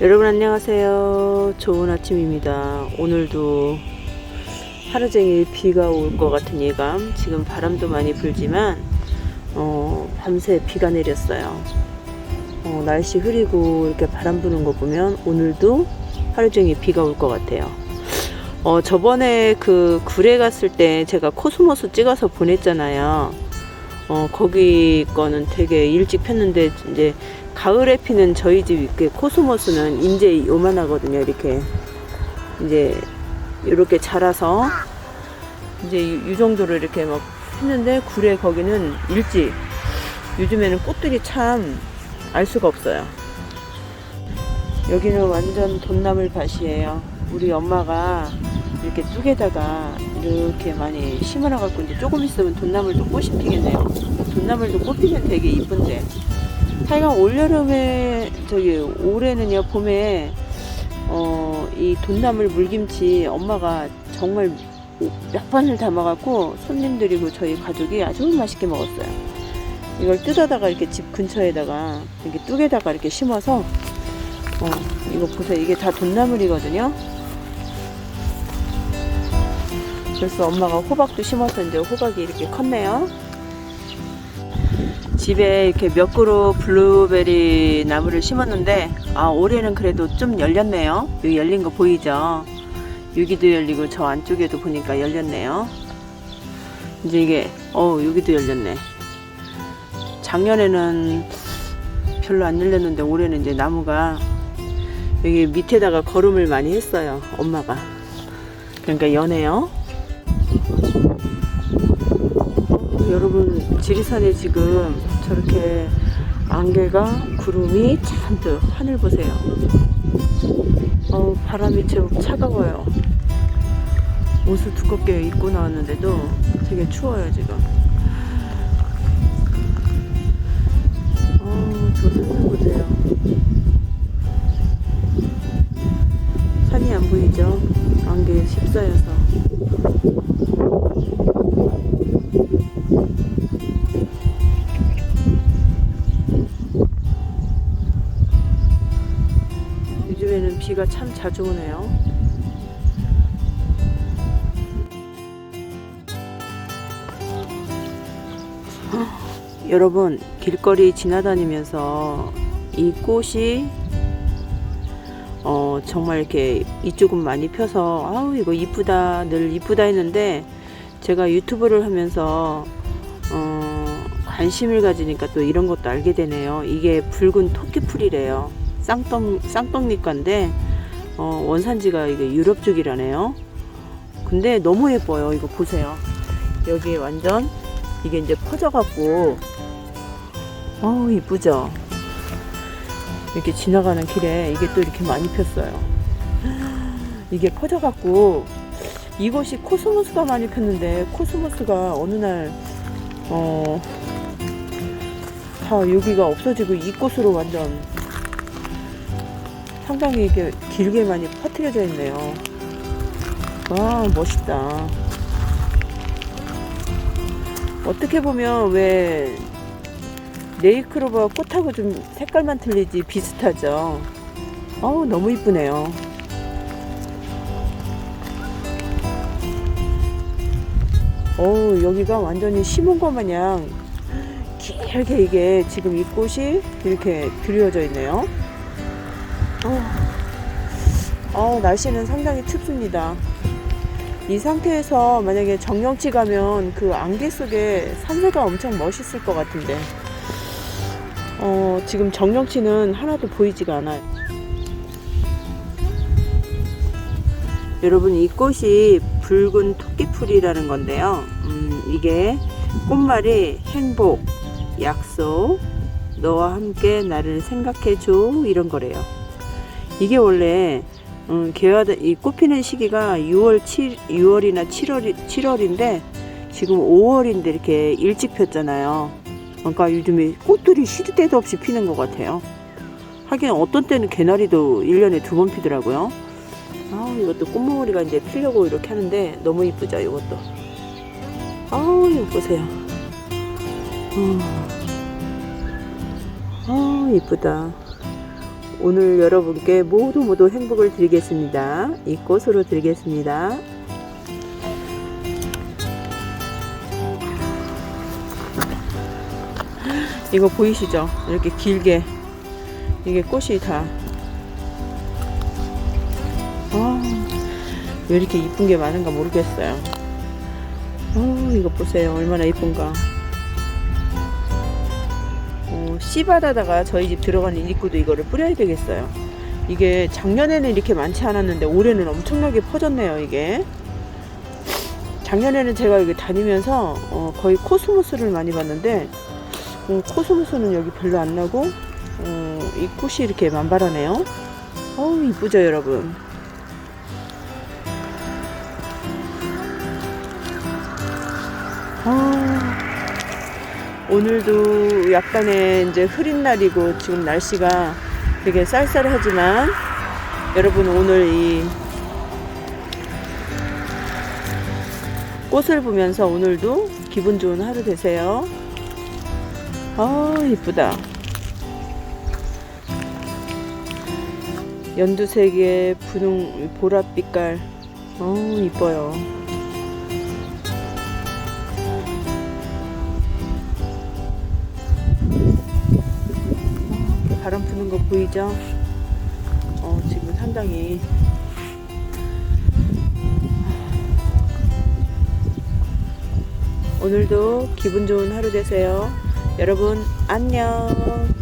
여러분 안녕하세요. 좋은 아침입니다. 오늘도 하루 종일 비가 올 것 같은 예감. 지금 바람도 많이 불지만 어, 밤새 비가 내렸어요. 어, 날씨 흐리고 이렇게 바람 부는 거 보면 오늘도 하루 종일 비가 올 것 같아요. 어, 저번에 그 굴에 갔을 때 제가 코스모스 찍어서 보냈잖아요. 어, 거기 거는 되게 일찍 폈는데 이제 가을에 피는 저희 집 이렇게 코스모스는 이제 요만하거든요. 이렇게 이제 이렇게 자라서 이제 이, 이 정도로 이렇게 막 했는데 굴에 거기는 일찍 요즘에는 꽃들이 참 알 수가 없어요. 여기는 완전 돈나물 밭이에요. 우리 엄마가 이렇게 뚝에다가 이렇게 많이 심어놔갖고 이제 조금 있으면 돈나물도 꽃이 피겠네요. 돈나물도 꽃 피면 되게 이쁜데. 하여간 올여름에 저기 올해는요 봄에 어 이 돈나물 물김치 엄마가 정말 몇 번을 담아갖고 손님들이고 저희 가족이 아주 맛있게 먹었어요. 이걸 뜯어다가 이렇게 집 근처에다가 이렇게 뚝에다가 이렇게 심어서 어 이거 보세요 이게 다 돈나물이거든요. 그래서 엄마가 호박도 심어서 이제 호박이 이렇게 컸네요. 집에 이렇게 몇 그루 블루베리 나무를 심었는데 아 올해는 그래도 좀 열렸네요. 여기 열린 거 보이죠? 여기도 열리고 저 안쪽에도 보니까 열렸네요. 이제 이게 어 여기도 열렸네. 작년에는 별로 안 열렸는데 올해는 이제 나무가 여기 밑에다가 거름을 많이 했어요. 엄마가. 그러니까 연해요. 여러분 지리산에 지금 저렇게 안개가 구름이 잔뜩 하늘 보세요. 어 바람이 좀 차가워요. 옷을 두껍게 입고 나왔는데도 되게 추워요 지금. 비가 참 자주 오네요. 여러분, 길거리 지나다니면서 이 꽃이 어, 정말 이렇게 이쪽은 많이 펴서 아우 이거 이쁘다 늘 이쁘다 했는데 제가 유튜브를 하면서 어, 관심을 가지니까 또 이런 것도 알게 되네요. 이게 붉은 토끼풀이래요. 쌍떡 쌍떡잎과인데 어, 원산지가 이게 유럽 쪽이라네요. 근데 너무 예뻐요. 이거 보세요. 여기 완전 이게 이제 퍼져갖고 어 이쁘죠. 이렇게 지나가는 길에 이게 또 이렇게 많이 폈어요. 이게 퍼져갖고 이것이 코스모스가 많이 폈는데 코스모스가 어느 날 어, 다 여기가 없어지고 이 꽃으로 완전 상당히 이게 길게 많이 퍼뜨려져 있네요. 와 멋있다. 어떻게 보면 왜 네이크로바 꽃하고 좀 색깔만 틀리지 비슷하죠. 어우 너무 이쁘네요. 어우 여기가 완전히 심은 것 마냥 길게 이게 지금 이 꽃이 이렇게 드리워져 있네요. 어, 어, 날씨는 상당히 춥습니다. 이 상태에서 만약에 정령치 가면 그 안개 속에 산세가 엄청 멋있을 것 같은데 어, 지금 정령치는 하나도 보이지가 않아요. 여러분 이 꽃이 붉은 토끼풀이라는 건데요. 음, 이게 꽃말이 행복, 약속, 너와 함께 나를 생각해줘 이런 거래요. 이게 원래 음, 개화다 이 꽃피는 시기가 6월 7 6월이나 7월 7월인데 지금 5월인데 이렇게 일찍 폈잖아요. 그러니까 요즘에 꽃들이 시도 때도 없이 피는 것 같아요. 하긴 어떤 때는 개나리도 1년에 두 번 피더라고요. 아 이것도 꽃몽오리가 이제 피려고 이렇게 하는데 너무 이쁘죠 이것도. 아우 이거 보세요. 아, 아 이쁘다. 오늘 여러분께 모두 모두 행복을 드리겠습니다. 이 꽃으로 드리겠습니다. 이거 보이시죠? 이렇게 길게 이게 꽃이 다. 아, 왜 이렇게 이쁜 게 많은가 모르겠어요. 어, 이거 보세요. 얼마나 이쁜가. 어, 씨바다다가 저희 집 들어가는 입구도 이거를 뿌려야 되겠어요. 이게 작년에는 이렇게 많지 않았는데 올해는 엄청나게 퍼졌네요. 이게. 작년에는 제가 여기 다니면서 어, 거의 코스모스를 많이 봤는데 어, 코스모스는 여기 별로 안 나고 어, 이 꽃이 이렇게 만발하네요. 어우 이쁘죠 여러분. 오늘도 약간의 이제 흐린 날이고 지금 날씨가 되게 쌀쌀하지만 여러분 오늘 이 꽃을 보면서 오늘도 기분 좋은 하루 되세요. 아 이쁘다. 연두색의 분홍 보랏빛깔. 어 이뻐요. 바람 부는 거 보이죠? 어 지금 상당히 오늘도 기분 좋은 하루 되세요. 여러분 안녕.